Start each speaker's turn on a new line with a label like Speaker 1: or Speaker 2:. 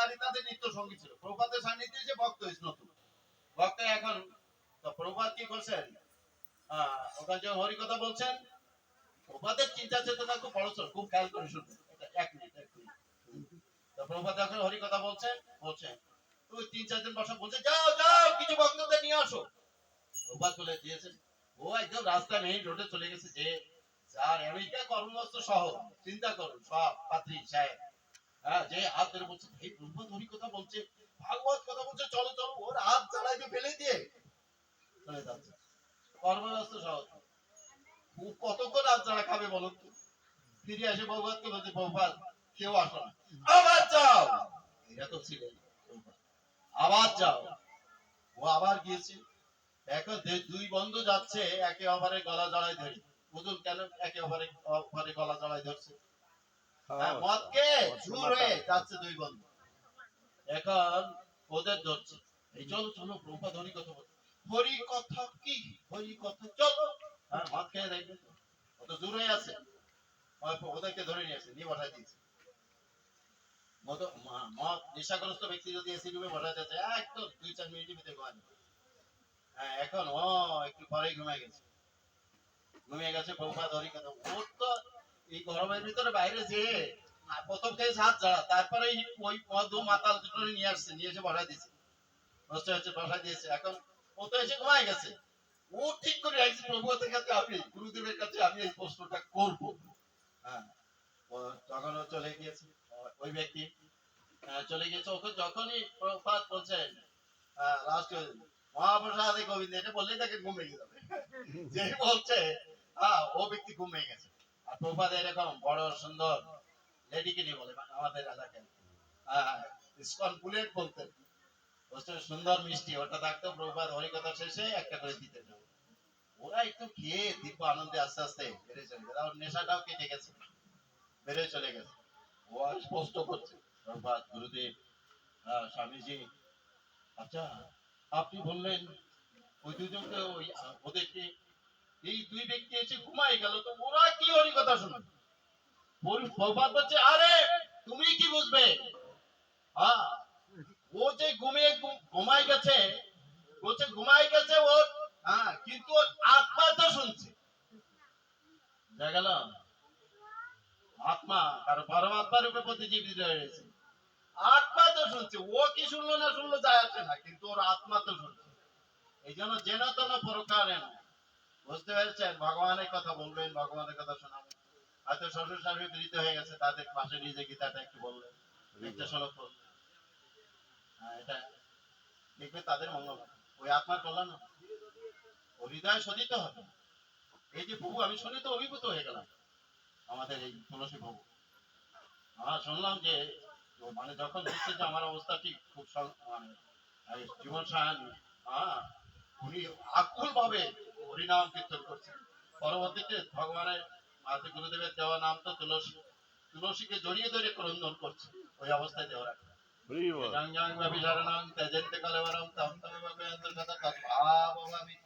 Speaker 1: গাড়ি তাদের নিত্য সঙ্গী ছিল। প্রভাতের সান্নিধ্যে যে ভক্ত হয়েছে নতুন। ভক্ত এখন তো কি করছেন? ওখানে যে হরি কথা বলছেন প্রভাতের চিন্তা চেতনা খুব বড় ছিল, খুব খেয়াল করে শুনবেন এক মিনিট এক মিনিট। তো প্রভাত এখন হরি কথা বলছেন বলছেন তো ওই তিন চারজন বসা বলছে যাও যাও কিছু ভক্তদের নিয়ে আসো। প্রভাত বলে দিয়েছেন। ও একদম রাস্তা মেইন রোডে চলে গেছে যে যার আমেরিকা কর্মস্থ শহর চিন্তা করুন সব পাত্রী সাহেব। হ্যাঁ আবার যাও। যাও। ও আবার গিয়েছে। এখন দুই বন্ধু যাচ্ছে, একে অপরের গলা জড়াই ধরে। কেন একে অপরের গলা জড়াই ধরছে? মদকে হয়ে যাচ্ছে দুই বন্ধু। এখন ওদের ধরছে। এই চলো চলো প্রভা হরি কথা বল। হরি কথা কি? হরি কথা চলো। হ্যাঁ মদ খেয়ে দেখবে তো। ও তো দূর হয়ে আছে ওদেরকে ধরে নিয়ে আসে নিয়ে বসাই দিয়েছে। মদ মদ নেশাগ্রস্ত ব্যক্তি যদি এসি রুমে বসা যাচ্ছে একদম দুই চার মিনিটের ভিতরে ঘুমায় হ্যাঁ এখন ও একটু পরেই ঘুমিয়ে গেছে। ঘুমিয়ে গেছে বৌমা ধরি কথা ওর তো এই গরমের ভিতরে বাইরে যে প্রথম তারপরে ওই মাতাল দুটো নিয়ে আসছে, নিয়ে এসে বসাই দিয়েছে। নষ্ট হচ্ছে বসাই দিয়েছে। এখন ও তো এসে ঘুমায় গেছে। ও ঠিক করে কাছে আমি, গুরুদেবের কাছে আমি এই প্রশ্নটা হ্যাঁ তখন ও চলে গিয়েছে ওই ব্যক্তি চলে গিয়েছে। ওকে যখনই প্রপাত লাস্ট, মহাপ্রসাদে গোবিন্দ, এটা বললেই তাকে ঘুমিয়ে যাবে যে বলছে হ্যাঁ ও ব্যক্তি ঘুম ভেঙে গেছে। আর এরকম এলাকায়। হ্যাঁ বলতেন সুন্দর মিষ্টি, ওটা থাকতো প্রপাত হরিকথা শেষে একটা করে দিতে ওরা একটু খেয়ে দিব্য আনন্দে আস্তে আস্তে নেশাটাও কেটে গেছে, বেড়ে চলে গেছে। ও স্পষ্ট করছে। প্রভাত গুরুদেব হ্যাঁ স্বামীজি। আচ্ছা আপনি বললেন, ওই দুজনকে ওই ওদেরকে এই দুই ব্যক্তি এসে ঘুমাই গেল, তো ওরা কি হরি কথা শুনবে আরে, তুমি কি বুঝবে? ও যে ঘুমিয়ে ঘুমাই গেছে বলছে ঘুমাই গেছে ও হ্যাঁ কিন্তু ওর আত্মা তো শুনছে। দেখা আত্মা রূপে রয়েছে আত্মা তো শুনছে, ও কি শুনলো না শুনলো যায় আসে না, কিন্তু ওর আত্মা তো শুনছে। এই জন্য যেন তেন প্রকারে না। বুঝতে পেরেছেন? ভগবানের কথা বলবেন, ভগবানের কথা শোনাবেন। হয়তো শ্বশুর শাশুড়ি বিরিত হয়ে গেছে, তাদের পাশে নিজে গীতাটা একটু বললেন একটা শ্লোক হ্যাঁ এটা দেখবে তাদের মঙ্গল। ওই আত্মার কল্যাণ। ও হৃদয় হবে। এই যে প্রভু আমি শুনে তো অভিভূত হয়ে গেলাম, আমাদের এই তুলসী প্রভু আমরা শুনলাম যে মানে যখন দেখছে যে আমার অবস্থা ঠিক, খুব মানে জীবন সাহায্য হ্যাঁ উনি আকুল ভাবে হরিনাম কীর্তন করছেন পরবর্তীতে ভগবানের মাতে গুরুদেবের দেওয়া নাম তো তুলসী। তুলসীকে জড়িয়ে ধরে ক্রন্দন করছে। ওই অবস্থায় দেওয়া জং জং তমেব অন্তর্গত তদ্ভাবভাবিত